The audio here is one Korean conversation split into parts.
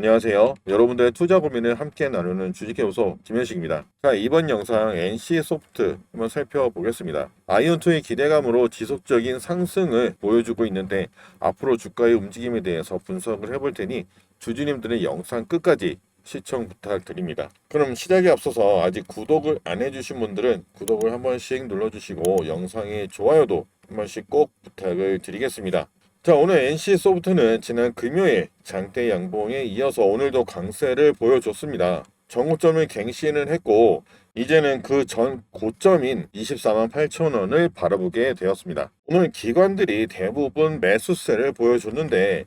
안녕하세요. 여러분들의 투자 고민을 함께 나누는 주식회우소 김현식입니다. 자, 이번 영상 NC소프트 한번 살펴보겠습니다. 아이언2의 기대감으로 지속적인 상승을 보여주고 있는데 앞으로 주가의 움직임에 대해서 분석을 해볼 테니 주주님들의 영상 끝까지 시청 부탁드립니다. 그럼 시작에 앞서서 아직 구독을 안 해주신 분들은 구독을 한 번씩 눌러주시고 영상에 좋아요도 한 번씩 꼭 부탁을 드리겠습니다. 자, 오늘 NC소프트는 지난 금요일 장대 양봉에 이어서 오늘도 강세를 보여줬습니다. 정고점을 갱신을 했고 이제는 그 전 고점인 24만 8천 원을 바라보게 되었습니다. 오늘 기관들이 대부분 매수세를 보여줬는데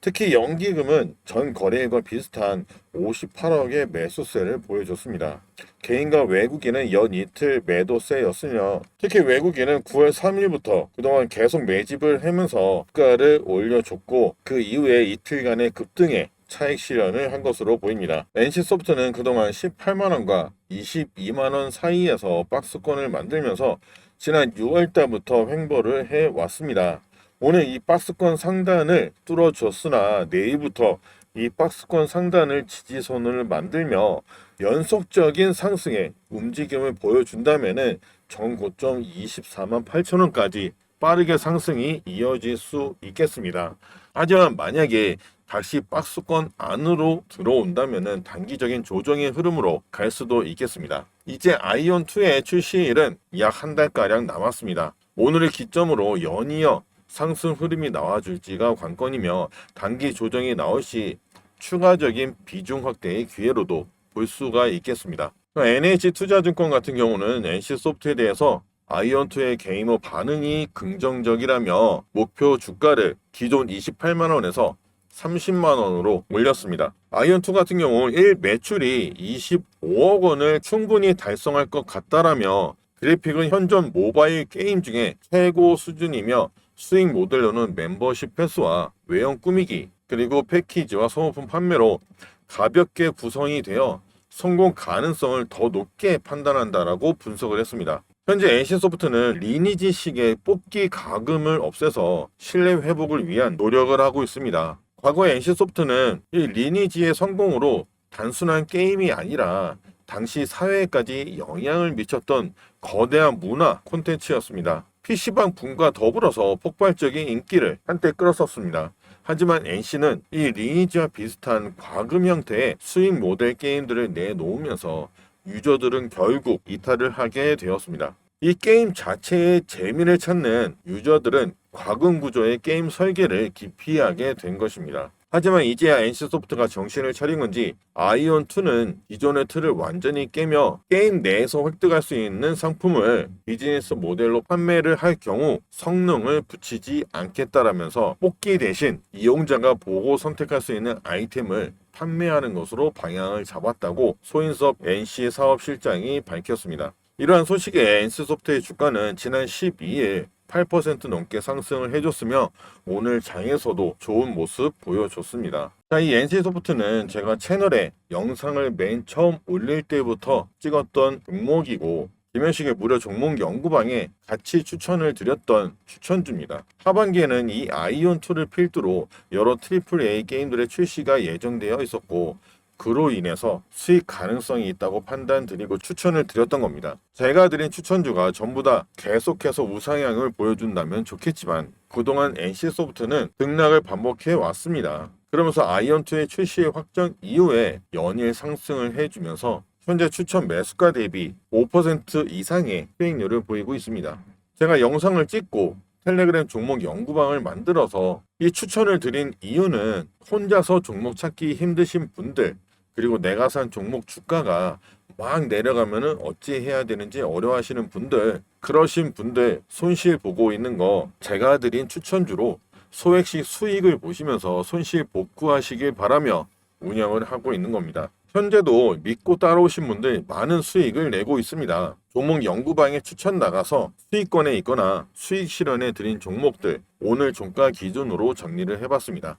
특히 연기금은 전 거래일과 비슷한 58억의 매수세를 보여줬습니다. 개인과 외국인은 연 이틀 매도세였으며 특히 외국인은 9월 3일부터 그동안 계속 매집을 하면서 주가를 올려줬고 그 이후에 이틀간의 급등에 차익 실현을 한 것으로 보입니다. NC소프트는 그동안 18만원과 22만원 사이에서 박스권을 만들면서 지난 6월달부터 횡보를 해왔습니다. 오늘 이 박스권 상단을 뚫어줬으나 내일부터 이 박스권 상단을 지지선을 만들며 연속적인 상승의 움직임을 보여준다면은 전고점 24만 8천 원까지 빠르게 상승이 이어질 수 있겠습니다. 하지만 만약에 다시 박스권 안으로 들어온다면은 단기적인 조정의 흐름으로 갈 수도 있겠습니다. 이제 아이온2의 출시일은 약 한 달가량 남았습니다. 오늘을 기점으로 연이어 상승 흐름이 나와줄지가 관건이며 단기 조정이 나올 시 추가적인 비중 확대의 기회로도 볼 수가 있겠습니다. NH 투자증권 같은 경우는 NC소프트에 대해서 아이언2의 게이머 반응이 긍정적이라며 목표 주가를 기존 28만원에서 30만 원으로 올렸습니다. 아이언2 같은 경우 1 매출이 25억 원을 충분히 달성할 것 같다라며 그래픽은 현존 모바일 게임 중에 최고 수준이며 수익 모델로는 멤버십 패스와 외형 꾸미기 그리고 패키지와 소모품 판매로 가볍게 구성이 되어 성공 가능성을 더 높게 판단한다라고 분석을 했습니다. 현재 NC소프트는 리니지식의 뽑기 가금을 없애서 신뢰 회복을 위한 노력을 하고 있습니다. 과거 NC소프트는 이 리니지의 성공으로 단순한 게임이 아니라 당시 사회에까지 영향을 미쳤던 거대한 문화 콘텐츠였습니다. PC방 붐과 더불어서 폭발적인 인기를 한때 끌었었습니다. 하지만 NC는 이 리니지와 비슷한 과금 형태의 수익 모델 게임들을 내놓으면서 유저들은 결국 이탈을 하게 되었습니다. 이 게임 자체의 재미를 찾는 유저들은 과금 구조의 게임 설계를 기피하게 된 것입니다. 하지만 이제야 NC소프트가 정신을 차린 건지 아이온2는 기존의 틀을 완전히 깨며 게임 내에서 획득할 수 있는 상품을 비즈니스 모델로 판매를 할 경우 성능을 붙이지 않겠다라면서 뽑기 대신 이용자가 보고 선택할 수 있는 아이템을 판매하는 것으로 방향을 잡았다고 소인섭 NC 사업실장이 밝혔습니다. 이러한 소식에 NC소프트의 주가는 지난 12일 8% 넘게 상승을 해줬으며 오늘 장에서도 좋은 모습 보여줬습니다. 자, 이 NC소프트는 제가 채널에 영상을 맨 처음 올릴 때부터 찍었던 종목이고 김현식의 무료 종목 연구방에 같이 추천을 드렸던 추천주입니다. 하반기에는 이 아이온2를 필두로 여러 트리플 A 게임들의 출시가 예정되어 있었고 그로 인해서 수익 가능성이 있다고 판단드리고 추천을 드렸던 겁니다. 제가 드린 추천주가 전부 다 계속해서 우상향을 보여준다면 좋겠지만 그동안 NC소프트는 등락을 반복해 왔습니다. 그러면서 아이언2의 출시 확정 이후에 연일 상승을 해주면서 현재 추천 매수가 대비 5% 이상의 수익률을 보이고 있습니다. 제가 영상을 찍고 텔레그램 종목 연구방을 만들어서 이 추천을 드린 이유는 혼자서 종목 찾기 힘드신 분들 그리고 내가 산 종목 주가가 막 내려가면은 어찌 해야 되는지 어려워하시는 분들 그러신 분들 손실 보고 있는 거 제가 드린 추천주로 소액식 수익을 보시면서 손실 복구하시길 바라며 운영을 하고 있는 겁니다. 현재도 믿고 따라오신 분들 많은 수익을 내고 있습니다. 종목 연구방에 추천 나가서 수익권에 있거나 수익 실현에 드린 종목들 오늘 종가 기준으로 정리를 해봤습니다.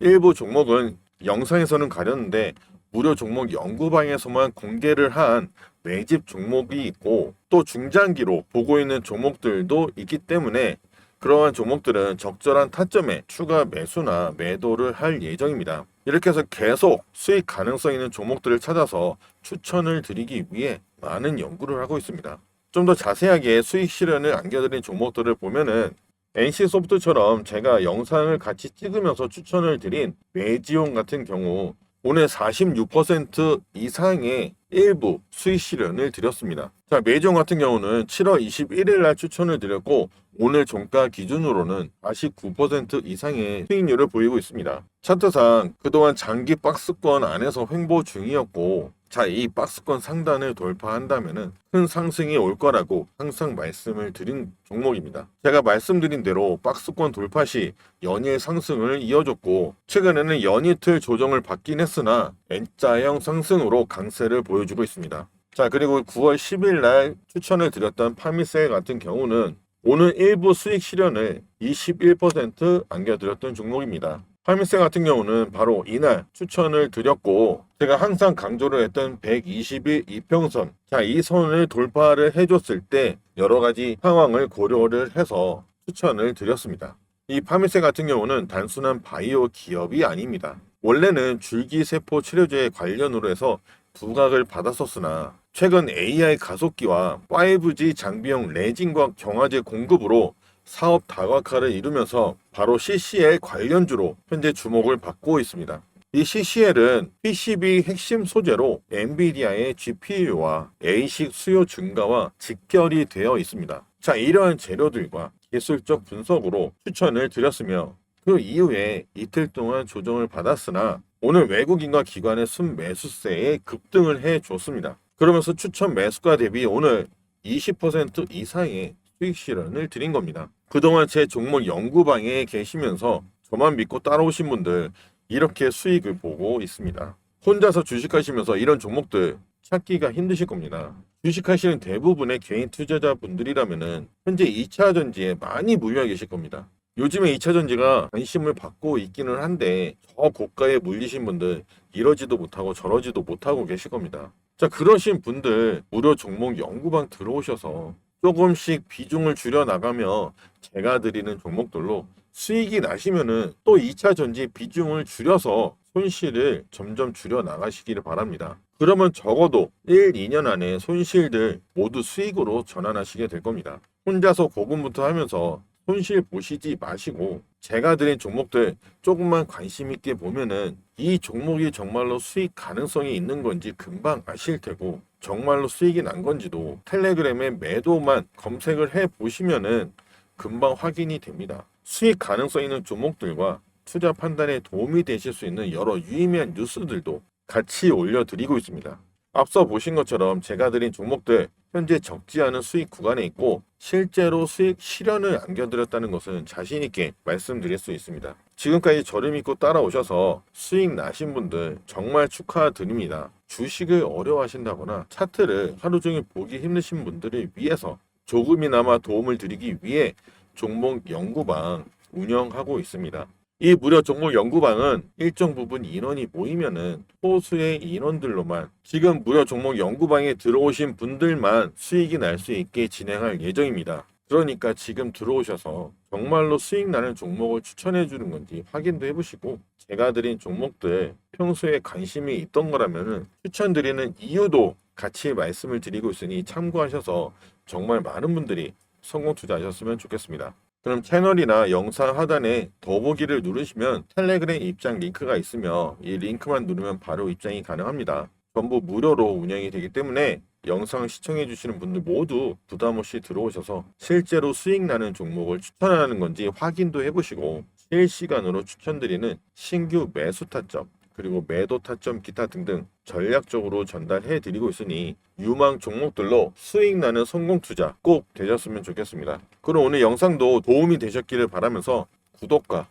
일부 종목은 영상에서는 가렸는데 무료 종목 연구방에서만 공개를 한 매집 종목이 있고 또 중장기로 보고 있는 종목들도 있기 때문에 그러한 종목들은 적절한 타점에 추가 매수나 매도를 할 예정입니다. 이렇게 해서 계속 수익 가능성 있는 종목들을 찾아서 추천을 드리기 위해 많은 연구를 하고 있습니다. 좀 더 자세하게 수익 실현을 안겨드린 종목들을 보면은 NC소프트처럼 제가 영상을 같이 찍으면서 추천을 드린 매지용 같은 경우 오늘 46% 이상의 일부 수익 실현을 드렸습니다. 자, 매지용 같은 경우는 7월 21일 날 추천을 드렸고 오늘 종가 기준으로는 49% 이상의 수익률을 보이고 있습니다. 차트상 그동안 장기 박스권 안에서 횡보 중이었고 자, 이 박스권 상단을 돌파한다면은 큰 상승이 올 거라고 항상 말씀을 드린 종목입니다. 제가 말씀드린 대로 박스권 돌파 시 연일 상승을 이어줬고 최근에는 연이틀 조정을 받긴 했으나 N자형 상승으로 강세를 보여주고 있습니다. 자, 그리고 9월 10일 날 추천을 드렸던 파미셀 같은 경우는 오늘 일부 수익 실현을 21% 안겨드렸던 종목입니다. 파미셀 같은 경우는 바로 이날 추천을 드렸고 제가 항상 강조를 했던 120일 이평선 자 이 선을 돌파를 해줬을 때 여러 가지 상황을 고려를 해서 추천을 드렸습니다. 이 파미셀 같은 경우는 단순한 바이오 기업이 아닙니다. 원래는 줄기세포 치료제 관련으로 해서 부각을 받았었으나 최근 AI 가속기와 5G 장비용 레진과 경화제 공급으로 사업 다각화를 이루면서 바로 CCL 관련주로 현재 주목을 받고 있습니다. 이 CCL은 PCB 핵심 소재로 엔비디아의 GPU와 ASIC 수요 증가와 직결이 되어 있습니다. 자, 이러한 재료들과 기술적 분석으로 추천을 드렸으며 그 이후에 이틀 동안 조정을 받았으나 오늘 외국인과 기관의 순매수세에 급등을 해 줬습니다. 그러면서 추천 매수가 대비 오늘 20% 이상의 수익 실현을 드린 겁니다. 그동안 제 종목 연구방에 계시면서 저만 믿고 따라오신 분들 이렇게 수익을 보고 있습니다. 혼자서 주식하시면서 이런 종목들 찾기가 힘드실 겁니다. 주식하시는 대부분의 개인 투자자분들이라면은 현재 2차 전지에 많이 물려 계실 겁니다. 요즘에 2차 전지가 관심을 받고 있기는 한데 저 고가에 물리신 분들 이러지도 못하고 저러지도 못하고 계실 겁니다. 자 그러신 분들 무료 종목 연구방 들어오셔서 조금씩 비중을 줄여 나가며 제가 드리는 종목들로 수익이 나시면은 또 2차 전지 비중을 줄여서 손실을 점점 줄여 나가시기를 바랍니다. 그러면 적어도 1, 2년 안에 손실들 모두 수익으로 전환하시게 될 겁니다. 혼자서 고군부터 하면서 손실 보시지 마시고 제가 드린 종목들 조금만 관심 있게 보면은 이 종목이 정말로 수익 가능성이 있는 건지 금방 아실 테고 정말로 수익이 난 건지도 텔레그램에 매도만 검색을 해 보시면은 금방 확인이 됩니다. 수익 가능성 있는 종목들과 투자 판단에 도움이 되실 수 있는 여러 유의미한 뉴스들도 같이 올려드리고 있습니다. 앞서 보신 것처럼 제가 드린 종목들 현재 적지 않은 수익 구간에 있고 실제로 수익 실현을 안겨드렸다는 것은 자신 있게 말씀드릴 수 있습니다. 지금까지 저를 믿고 따라오셔서 수익 나신 분들 정말 축하드립니다. 주식을 어려워하신다거나 차트를 하루 종일 보기 힘드신 분들을 위해서 조금이나마 도움을 드리기 위해 종목 연구방 운영하고 있습니다. 이 무료 종목 연구방은 일정 부분 인원이 모이면은 소수의 인원들로만 지금 무료 종목 연구방에 들어오신 분들만 수익이 날 수 있게 진행할 예정입니다. 그러니까 지금 들어오셔서 정말로 수익 나는 종목을 추천해 주는 건지 확인도 해보시고 제가 드린 종목들 평소에 관심이 있던 거라면은 추천드리는 이유도 같이 말씀을 드리고 있으니 참고하셔서 정말 많은 분들이 성공 투자하셨으면 좋겠습니다. 그럼 채널이나 영상 하단에 더보기를 누르시면 텔레그램 입장 링크가 있으며 이 링크만 누르면 바로 입장이 가능합니다. 전부 무료로 운영이 되기 때문에 영상 시청해 주시는 분들 모두 부담 없이 들어오셔서 실제로 수익 나는 종목을 추천하는 건지 확인도 해보시고 실시간으로 추천드리는 신규 매수 타점 그리고 매도 타점 기타 등등 전략적으로 전달해 드리고 있으니 유망 종목들로 수익 나는 성공 투자 꼭 되셨으면 좋겠습니다. 그럼 오늘 영상도 도움이 되셨기를 바라면서 구독과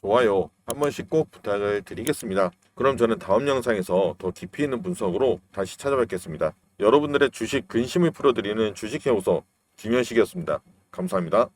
좋아요 한 번씩 꼭 부탁을 드리겠습니다. 그럼 저는 다음 영상에서 더 깊이 있는 분석으로 다시 찾아뵙겠습니다. 여러분들의 주식 근심을 풀어드리는 주식 해오서 김현식이었습니다. 감사합니다.